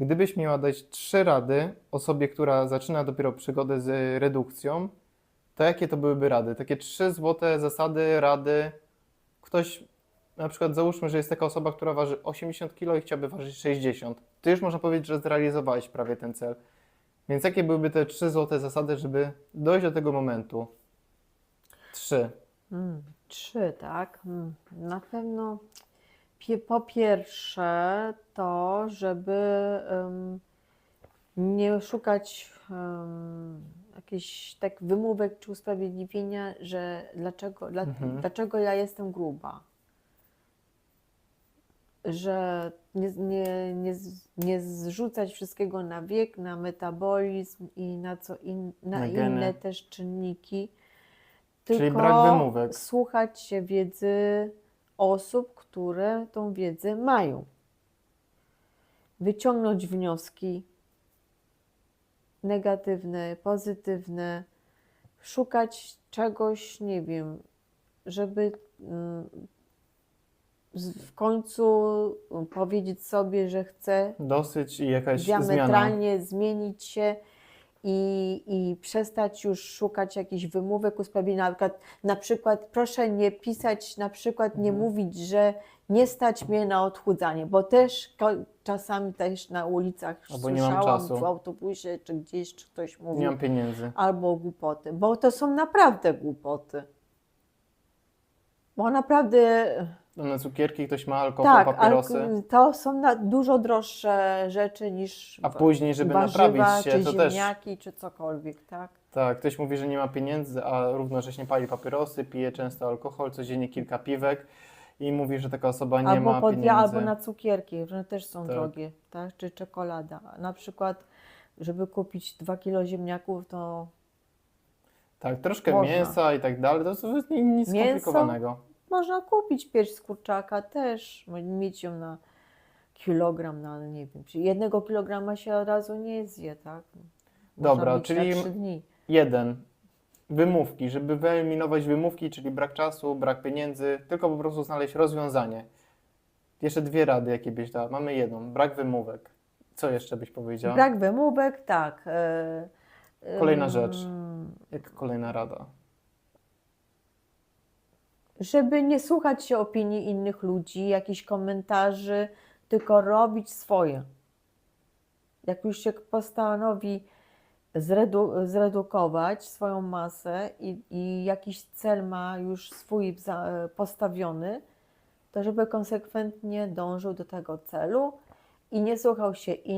Gdybyś miała dać trzy rady osobie, która zaczyna dopiero przygodę z redukcją, to jakie to byłyby rady? Takie trzy złote zasady, rady. Ktoś, na przykład załóżmy, że jest taka osoba, która waży 80 kg i chciałaby ważyć 60. Ty już można powiedzieć, że zrealizowałeś prawie ten cel. Więc jakie byłyby te trzy złote zasady, żeby dojść do tego momentu? Trzy. Mm, trzy, tak? Mm, Na pewno po pierwsze to, żeby nie szukać jakichś tak wymówek czy usprawiedliwienia, że dlaczego, dla, Mhm. dlaczego ja jestem gruba. Że nie, nie, nie, nie zrzucać wszystkiego na wiek, na metabolizm i na, co in, na, Na geny. inne też czynniki. Czyli Tylko brak wymówek. słuchać się wiedzy osób, które tą wiedzę mają. Wyciągnąć wnioski negatywne, pozytywne, szukać czegoś, nie wiem, żeby mm, w końcu powiedzieć sobie, że chcę Dosyć i jakaś zmiana. diametralnie zmienić się i, i przestać już szukać jakichś wymówek, usprawiedliwień. Na przykład, na przykład proszę nie pisać, na przykład nie Mhm. mówić, że nie stać mnie na odchudzanie, bo też czasami też na ulicach Albo słyszałam w autobusie czy gdzieś czy ktoś mówi Nie mam pieniędzy. albo głupoty, bo to są naprawdę głupoty. Bo naprawdę Na cukierki ktoś ma alkohol, tak, papierosy. ale to są dużo droższe rzeczy niż A później, żeby warzywa, naprawić się, czy to też ziemniaki, czy cokolwiek, tak? Tak, ktoś mówi, że nie ma pieniędzy, a równocześnie pali papierosy, pije często alkohol, codziennie kilka piwek i mówi, że taka osoba nie albo, ma pod, pieniędzy. albo na cukierki, że też są Tak. drogie, tak? Czy czekolada. Na przykład, żeby kupić 2 kilo ziemniaków, to Tak, troszkę Można. mięsa i tak dalej, to jest nic Mięso? skomplikowanego. Można kupić pierś z kurczaka też, mieć ją na kilogram, no ale nie wiem, czy jednego kilograma się od razu nie zje, tak? Można Dobra, mieć czyli- na 3 dni. Jeden. Wymówki, żeby wyeliminować wymówki, czyli brak czasu, brak pieniędzy, tylko po prostu znaleźć rozwiązanie. Jeszcze dwie rady, jakie byś dała. Mamy jedną, brak wymówek. Co jeszcze byś powiedziała? Brak wymówek, tak. e, Kolejna rzecz. Jak kolejna rada? Żeby nie słuchać się opinii innych ludzi, jakichś komentarzy, tylko robić swoje. Jak już się postanowi zredu- zredukować swoją masę i, i jakiś cel ma już swój postawiony, to żeby konsekwentnie dążył do tego celu i nie słuchał się innych.